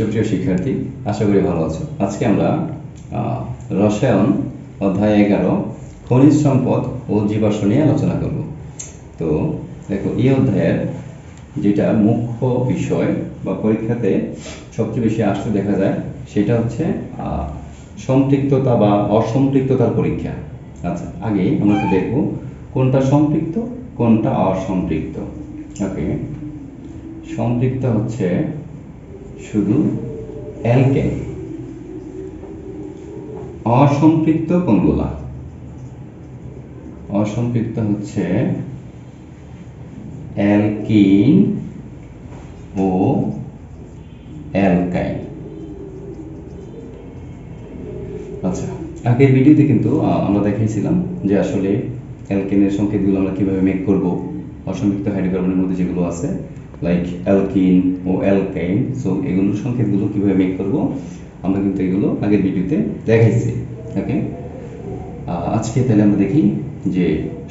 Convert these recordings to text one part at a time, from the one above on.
সুপ্রিয় শিক্ষার্থী, আশা করি ভালো আছো। আজকে আমরা রসায়ন অধ্যায় এগারো, খনিজ সম্পদ ও জীবাশ্ম নিয়ে আলোচনা করব। তো, দেখো, এই অধ্যায়ের যেটা মুখ্য বিষয় বা পরীক্ষাতে সবচেয়ে বেশি আসতে দেখা যায়, সেটা হচ্ছে সম্পৃক্ততা বা অসম্পৃক্ততার পরীক্ষা। আচ্ছা আগে আমরা দেখব কোনটা সম্পৃক্ত, কোনটা অসম্পৃক্ত। ওকে, সম্পৃক্ত হচ্ছে শুধু অ্যালকেন অসম্পৃক্ত কোনগুলা? অসম্পৃক্ত হচ্ছে অ্যালকিন ও অ্যালকাইন। আচ্ছা আগের ভিডিওতে কিন্তু আমরা দেখিয়েছিলাম যে আসলে অ্যালকেনের সংকেতগুলো আমরা কীভাবে মেক করব। অসম্পৃক্ত হাইড্রোকার্বনের মধ্যে যেগুলো আছে লাইক অ্যালকিন ও অ্যালকাইন সো এগুলোর সংকেতগুলো কীভাবে মেক করব? আমরা কিন্তু এগুলো আগের ভিডিওতে দেখাইছি ওকে আজকে তাহলে আমরা দেখি যে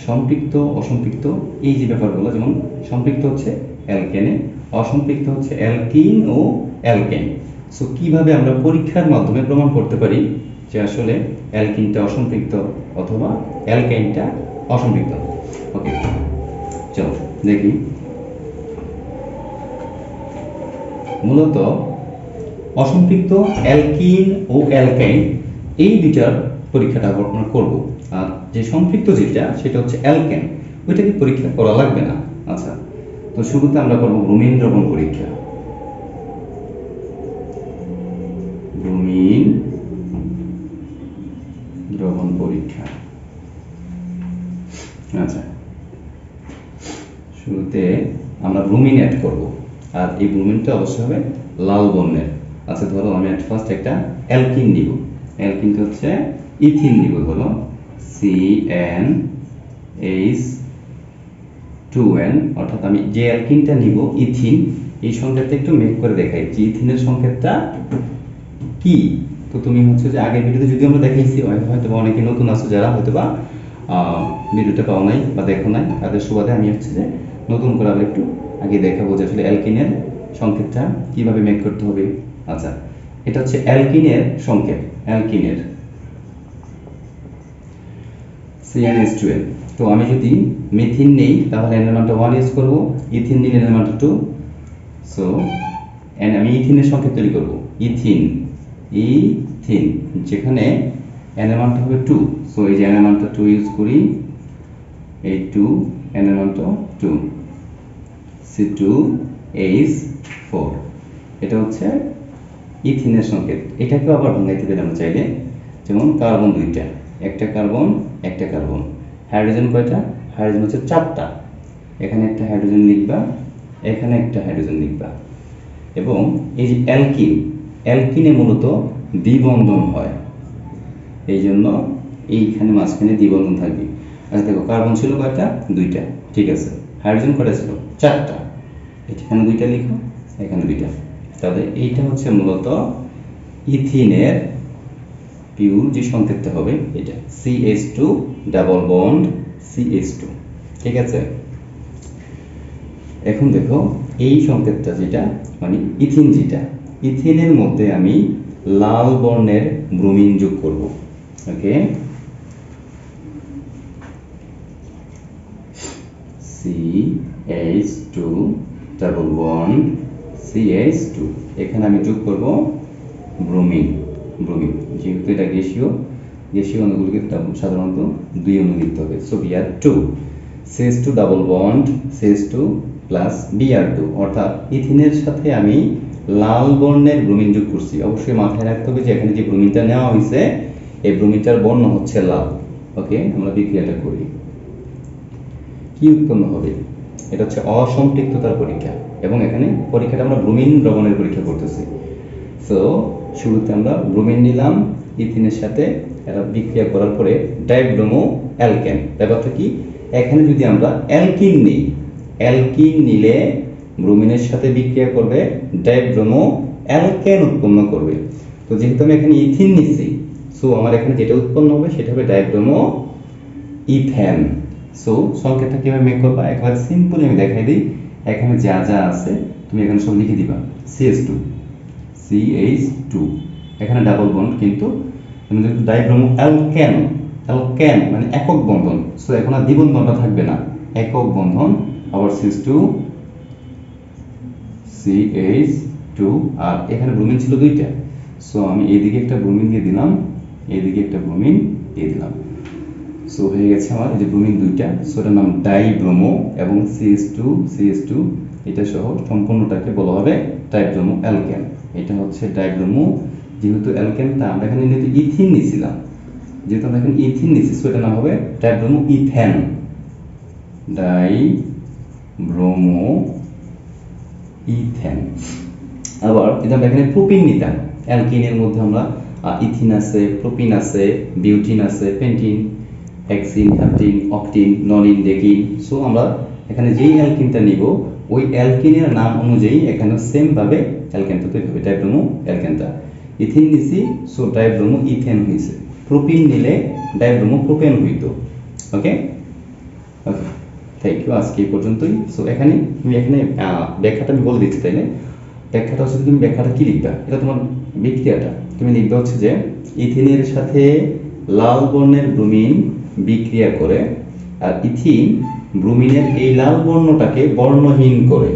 সম্পৃক্ত, অসম্পৃক্ত, এই যে ব্যাপারগুলো, যেমন সম্পৃক্ত হচ্ছে অ্যালকেনে অসম্পৃক্ত হচ্ছে অ্যালকিন ও অ্যালকেন সো কীভাবে আমরা পরীক্ষার মাধ্যমে প্রমাণ করতে পারি যে আসলে অ্যালকিনটা অসম্পৃক্ত অথবা অ্যালকাইনটা অসম্পৃক্ত? ওকে চলো, দেখি। মূলত অসম্পৃক্ত অ্যালকিন ও অ্যালকাইন এই দুইটার পরীক্ষাটা আমরা করব। আর যে সম্পৃক্ত যেটা, সেটা হচ্ছে অ্যালকেন। ওইটাকে পরীক্ষা করা লাগবে না। আচ্ছা তো শুরুতে আমরা করব ব্রোমিন দ্রবণ পরীক্ষা। ব্রোমিন দ্রবণ পরীক্ষা। আচ্ছা শুরুতে আমরা ব্রুমিন অ্যাড করব। আর এই ব্রুমিনটা অবশ্যই হবে লাল বর্ণের। আচ্ছা ধরো আমি অ্যাট ফার্স্ট একটা অ্যালকিন নিব। অ্যালকিনটা হচ্ছে ইথিন নিব, ধরো। C N H two N অর্থাৎ আমি যে অ্যালকিনটা নিব ইথিন এই সংকেতটা একটু মেক করে দেখাই। যে ইথিনের সংকেতটা কি? তো তুমি হচ্ছে যে আগের ভিডিওতে যদি আমরা দেখাইছি হয়তো বা অনেকে নতুন আছো যারা হয়তো বা ভিডিওটা পাও নাই বা দেখো নাই, তাদের সুবাদে আমি হচ্ছে যে নতুন করে আবার একটু আগে দেখাবো যে আসলে অ্যালকিনের সংকেতটা কীভাবে মেক করতে হবে। আচ্ছা এটা হচ্ছে অ্যালকিনের সংকেত, অ্যালকিনের। সিএনএস টুয়েলভ তো আমি যদি মিথিন নেই, তাহলে এনের মানটা ওয়ান ইউজ করব ইথিন নিলে এনের মানটা টু সো আমি ইথিনের সংকেত তৈরি করব। ইথিন ইথিন যেখানে এনের মানটা হবে টু সো এই যে এনের মানটা টু ইউজ করি, এই টু এনের মানটা টু এইচ ফোর এটা হচ্ছে ইথিনের সংকেত। এটাকেও আবার ভাঙাইতে আমরা চাইলে। যেমন কার্বন দুইটা। একটা কার্বন একটা কার্বন। হাইড্রোজেন কয়টা? হাইড্রোজেন হচ্ছে চারটা। এখানে একটা হাইড্রোজেন লিখবা, এখানে একটা হাইড্রোজেন লিখবা। এবং এই যে অ্যালকিন, অ্যালকিনে মূলত দ্বিবন্ধন হয়। এই জন্য এইখানে মাঝখানে দ্বিবন্ধন থাকবে। আচ্ছা দেখো, কার্বন ছিল কয়টা? দুইটা। ঠিক আছে। হাইড্রোজেন কয়টা ছিল? চারটা। এখানে দুইটা লিখো, এখানে দুইটা। তাহলে এইটা হচ্ছে মূলত ইথিনের পিউর যে সংকেতটা হবে এটা CS two double bond CS two ঠিক আছে? এখন দেখো, এই সংকেতটা যেটা মানে ইথিন যেটা, ইথিনের মধ্যে আমি লাল বর্ণের ব্রোমিন যোগ করব। Okay? C H two double bond C H two এখানে আমি যোগ করব ব্রোমিন ব্রোমিন। যেহেতু এটা গ্যাসীয় গ্যাসীয় অণুগুলোকে সাধারণত দুই অণু লিখতে হবে so BR two CS two double bond CS two plus BR two অর্থাৎ ইথিনের সাথে আমি লাল বর্ণের ব্রোমিন যোগ করছি। অবশ্যই মাথায় রাখতে হবে যে এখানে যে ব্রোমিনটা নেওয়া হয়েছে, এই ব্রোমিনটার বর্ণ হচ্ছে লাল। ওকে আমরা বিক্রিয়াটা করি। কি উৎপন্ন হবে? এটা হচ্ছে অসম্পৃক্ততার পরীক্ষা। এবং এখানে পরীক্ষাটা আমরা ব্রুমিন দ্রবণের পরীক্ষা করতেছি। সো শুরুতে আমরা ব্রুমিন নিলাম, ইথিনের সাথে এটা বিক্রিয়া করার পরে ডাইব্রোমো অ্যালকেন। ব্যাপারটা কি? এখানে যদি আমরা অ্যালকিন নিই, অ্যালকিন নিলে ব্রুমিনের সাথে বিক্রিয়া করবে, ডাইব্রোমো অ্যালকেন উৎপন্ন করবে। তো যেহেতু আমি এখানে ইথিন নিচ্ছি সো আমার এখানে যেটা উৎপন্ন হবে সেটা হবে ডাইব্রোমো ইথেন। সো সংকেতটা কীভাবে মেক করবা? একবার সিম্পলি আমি দেখাই দিই। এখানে যা যা আছে, তুমি এখানে সব লিখে দিবা। CS two C H two এখানে ডাবল বন্ড কিন্তু ডাইব্রোমো অ্যালকেন অ্যালকেন মানে একক বন্ধন। সো এখন আর দ্বিবন্ধনটা থাকবে না। একক বন্ধন, আবার cis two C H two আর এখানে ব্রোমিন ছিল দুইটা। সো আমি এইদিকে একটা ব্রোমিন দিয়ে দিলাম এইদিকে একটা ব্রোমিন দিয়ে দিলাম। সো হয়ে গেছে আমার যে ব্রোমিন দুইটা সো এটার নাম ডাইব্রোমো এবং C S CS C S two সম্পূর্ণটাকে বলা হবে ডাইব্রোমো অ্যালকেন এটা হচ্ছে ডাইব্রোমো যেহেতু অ্যালকেন তা আমরা এখানে যেহেতু ইথিন নিয়েছিলাম। যেহেতু আমরা এখানে ইথিন নিচ্ছি সো এটার নাম হবে dibromo ethane di bromo ethane আবার যদি আমরা এখানে প্রোপিন নিতাম। অ্যালকিনের মধ্যে আমরা ইথিন আছে প্রোপিন আছে বিউটিন আছে পেন্টিন হেক্সিন হ্যাপটিন অকটিন নলিন ডেকিন সো আমরা এখানে যেই অ্যালকিনটা নিব, ওই অ্যালকিনের নাম অনুযায়ী এখানে সেম ভাবে অ্যালকেনটা তৈরি হবে ডাইব্রোমো অ্যালকেনটা ইথিন নিছি সো ডাইব্রোমো ইথেন হয়েছে প্রোপিন নিলে ডাইব্রোমো প্রোপেন হইতো। ওকে ওকে থ্যাংক ইউ আজকে পর্যন্তই। সো এখানে তুমি এখানে ব্যাখ্যাটা আমি বলে দিচ্ছি তাইলে। ব্যাখ্যাটা হচ্ছে তুমি ব্যাখ্যাটা কি লিখবা? এটা তোমার বিক্রিয়াটা তুমি লিখবে হচ্ছে যে ইথিনের সাথে লাল বর্ণের ব্রোমিন বিক্রিয়া করে, আর ইথিন ব্রোমিনের এই লাল বর্ণটাকে বর্ণহীন করে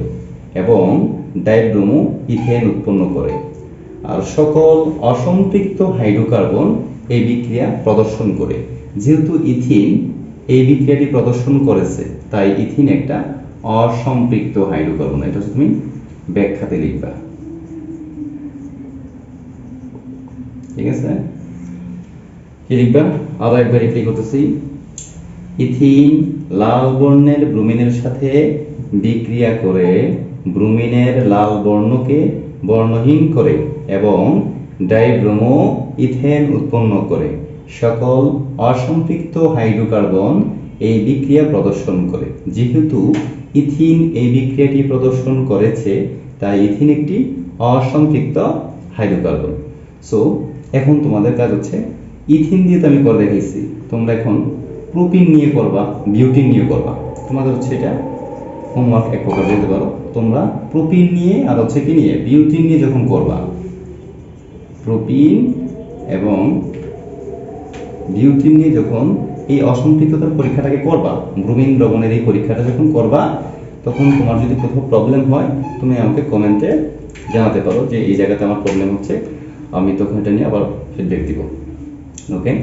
এবং ডাইব্রোমো ইথেন উৎপন্ন করে। আর সকল অসম্পৃক্ত হাইড্রোকার্বন এই বিক্রিয়া প্রদর্শন করে। যেহেতু ইথিন এই বিক্রিয়াটি প্রদর্শন করেছে, তাই ইথিন একটা অসম্পৃক্ত হাইড্রোকার্বন। এটা তুমি ব্যাখ্যাতে লিখবা। ঠিক আছে? লিখবা? আবার একবার রিপ্লাই করতেছি। ইথিন লাল বর্ণের ব্রোমিনের সাথে বিক্রিয়া করে ব্রোমিনের লাল বর্ণকে বর্ণহীন করে এবং ডাইব্রোমো ইথেন উৎপন্ন করে। সকল অসম্পৃক্ত হাইড্রোকার্বন এই বিক্রিয়া প্রদর্শন করে। যেহেতু ইথিন এই বিক্রিয়াটি প্রদর্শন করেছে, তাই ইথিন একটি অসম্পৃক্ত হাইড্রোকার্বন। সো এখন তোমাদের কাজ হচ্ছে ইথিন দিয়ে তো আমি করে দেখাইছি। তোমরা এখন প্রোপিন নিয়ে করবা, বিউটিন নিয়ে করবা। তোমাদের হচ্ছে এটা হোমওয়ার্ক এক প্রকার দিতে পারো। তোমরা প্রোপিন নিয়ে আর হচ্ছে কি নিয়ে, বিউটিন নিয়ে যখন করবা প্রোপিন এবং বিউটিন নিয়ে যখন এই অসম্পৃক্ততার পরীক্ষাটাকে করবা ব্রোমিন দ্রবণের এই পরীক্ষাটা যখন করবা, তখন তোমার যদি কোথাও প্রবলেম হয়, তুমি আমাকে কমেন্টে জানাতে পারো যে এই জায়গাতে আমার প্রবলেম হচ্ছে, আমি তখন এটা নিয়ে আবার ফিডব্যাক দিব। ওকে